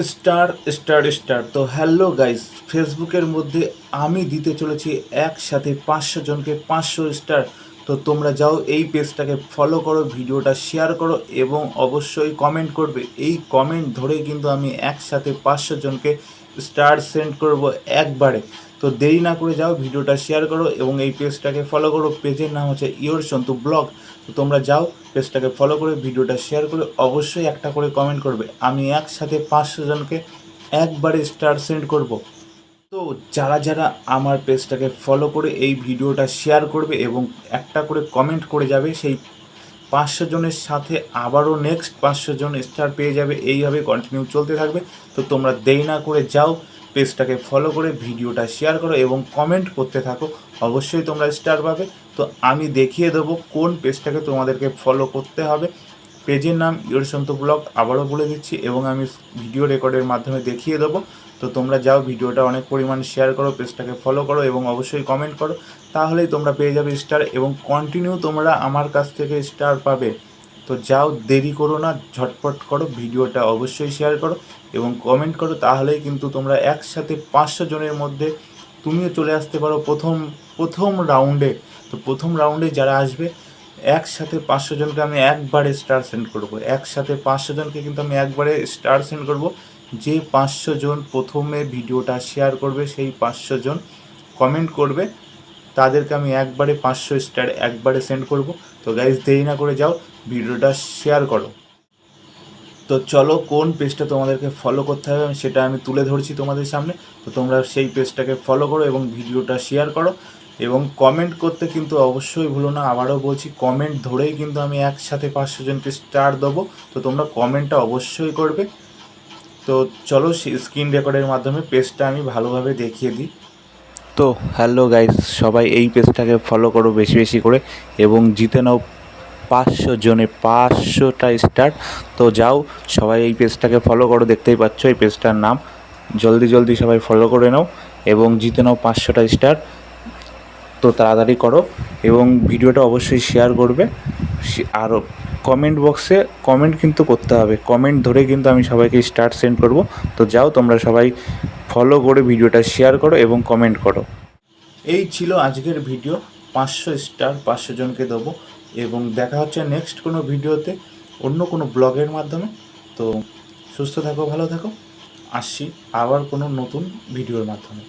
Star star star. তো hello guys, ফেসবুকের মধ্যে আমি দিতে চলেছি একসাথে পাঁচশো জনকে পাঁচশো স্টার। তো তোমরা যাও, এই পেজটাকে ফলো করো, ভিডিওটা শেয়ার করো এবং অবশ্যই কমেন্ট করবে। এই কমেন্ট ধরে কিন্তু আমি একসাথে পাঁচশো জনকে স্টার সেন্ড করব একবারে। তো দেরি না করে যাও, ভিডিওটা শেয়ার করো এবং এই পেজটাকে ফলো করো। পেজের নাম হচ্ছে ইয়োর সন্তু ব্লগ। তো তোমরা যাও পেজটাকে ফলো করে, ভিডিওটা শেয়ার করে, অবশ্যই একটা করে কমেন্ট করবে। আমি একসাথে পাঁচশো জনকে একবারে স্টার সেন্ড করব। তো যারা যারা আমার পেজটাকে ফলো করে এই ভিডিওটা শেয়ার করবে এবং একটা করে কমেন্ট করে যাবে, সেই পাঁচশো জনের সাথে আবারও নেক্সট পাঁচশো জন স্টার পেয়ে যাবে। এইভাবে কন্টিনিউ চলতে থাকবে। তো তোমরা দেরি না করে যাও পেজটাকে ফলো করে ভিডিওটা শেয়ার করো এবং কমেন্ট করতে থাকো। অবশ্যই তোমরা স্টার পাবে। তো আমি দেখিয়ে দেবো কোন পেজটাকে তোমাদেরকে ফলো করতে হবে। পেজের নাম ইয়রসন্ত ব্লগ আবারও বলে দিচ্ছি এবং আমি ভিডিও রেকর্ডের মাধ্যমে দেখিয়ে দেবো। তো তোমরা যাও, ভিডিওটা অনেক পরিমাণে শেয়ার করো, পেজটাকে ফলো করো এবং অবশ্যই কমেন্ট করো। তাহলেই তোমরা পেয়ে যাবে স্টার এবং কন্টিনিউ তোমরা আমার কাছ থেকে স্টার পাবে। তো যাও, দেরি করো না, ঝটপট করো, ভিডিওটা অবশ্যই শেয়ার করো এবং কমেন্ট করো, তাহলেই কিন্তু তোমরা একসাথে পাঁচশো জনের মধ্যে তুমিও চলে আসতে পারো প্রথম প্রথম রাউন্ডে তো প্রথম রাউন্ডে যারা আসবে, একসাথে পাঁচশো জনকে আমি একবারে স্টার সেন্ড করব। একসাথে পাঁচশো জনকে কিন্তু আমি একবারে স্টার সেন্ড করব। যে পাঁচশো জন প্রথমে ভিডিওটা শেয়ার করবে, সেই পাঁচশো জন কমেন্ট করবে। তাদেরকে আমি একবারে পাঁচশো স্টার একবারে সেন্ড করব। তো গাইজ দেরি না করে যাও, ভিডিওটা শেয়ার করো। তো চলো, কোন পেজটা তোমাদেরকে ফলো করতে হবে সেটা আমি তুলে ধরছি তোমাদের সামনে। তো তোমরা সেই পেজটাকে ফলো করো এবং ভিডিওটা শেয়ার করো। এবং কমেন্ট করতে কিন্তু অবশ্যই ভুলো না, আবারও বলছি কমেন্ট ধরেই কিন্তু আমি একসাথে পাঁচশো জনকে স্টার দেবো। তো তোমরা কমেন্টটা অবশ্যই করবে। তো চলো স্ক্রিন রেকর্ডের মাধ্যমে পেজটা আমি ভালোভাবে দেখিয়ে দিই। তো হ্যালো গাইস সবাই এই পেজটাকে ফলো করো বেশি বেশি করে এবং জিতে নাও পাঁচশো জনে, পাঁচশোটা স্টার তো যাও, সবাই এই পেজটাকে ফলো করো, দেখতেই পাচ্ছ এই পেজটার নাম। জলদি জলদি সবাই ফলো করে নাও এবং জিতে নাও পাঁচশোটা স্টার তো তাড়াতাড়ি করো এবং ভিডিওটা অবশ্যই শেয়ার করবে। আর কমেন্ট বক্সে কমেন্ট কিন্তু করতে হবে। কমেন্ট ধরে কিন্তু আমি সবাইকে স্টার সেন্ড করব। তো যাও, তোমরা সবাই ফলো করে ভিডিওটা শেয়ার করো এবং কমেন্ট করো। এই ছিল আজকের ভিডিও। পাঁচশো স্টার, পাঁচশো জনকে দেবো এবং দেখা হচ্ছে নেক্সট কোনো ভিডিওতে অন্য কোনো ব্লগের মাধ্যমে। তো সুস্থ থাকো, ভালো থাকো। আসছি আবার কোনো নতুন ভিডিওর মাধ্যমে।